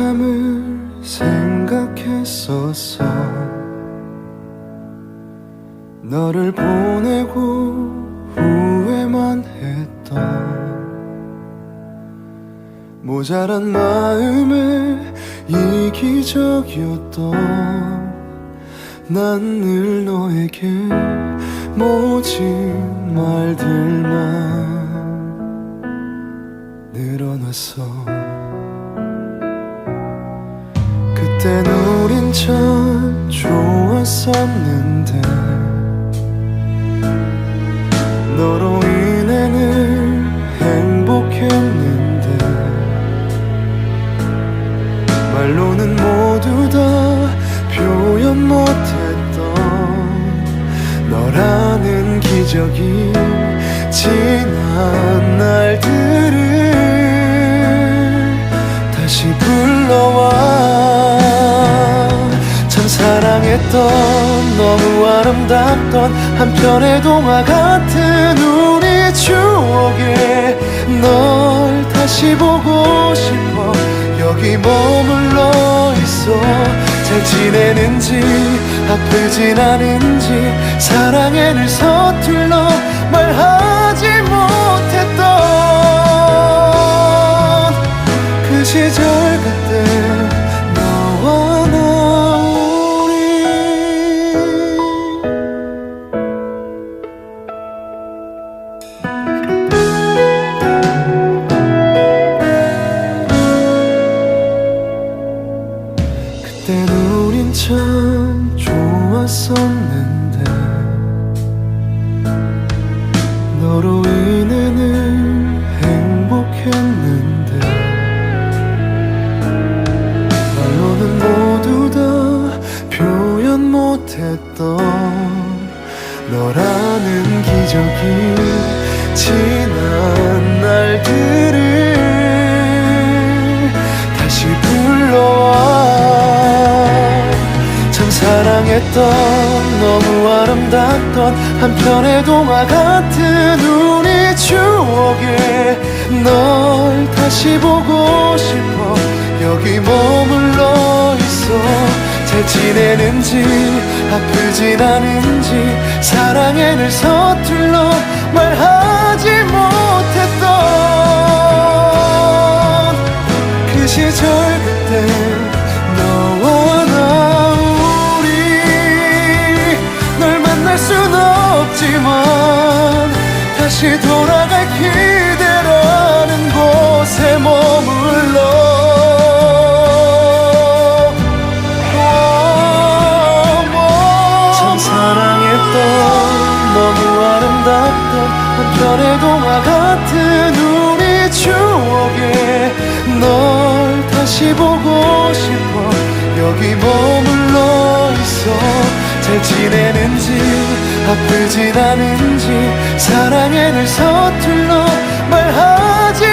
한참을 생각했었어. 너를 보내고 후회만 했던 모자란 마음의 이기적이었던 난 늘 너에게 모진 말들만 늘어놨어 그땐 우린 참 좋았었는데 사랑했던 너무 아름답던 한편의 동화 같은 우리 추억에 널 다시 보고 싶어. 여기 머물러 있어. 잘 지내는지 아프진 않은지 사랑에 늘 서툴러 말하지 못했던 그 시절 참 좋았었는데 너로 인해 늘 행복했는데 말로는 모두 다 표현 못했던 너라는 기적이 지난 날들 사랑했던 너무 아름답던 한편의 동화 같은 우리 추억에 널 다시 보고 싶어. 여기 머물러 있어. 잘 지내는지 아프진 않은지 사랑에 늘 서툴러 말하지 못했던 그 시절 다시 돌아갈 기대라는 곳에 머물러. 참 사랑했던 너무 아름답던 한편의 동화 같은 우리 추억에 널 다시 보고 싶어. 여기 머물러 있어. 잘 지내는지 아프진 않은지 사랑에 늘 서툴러 말하지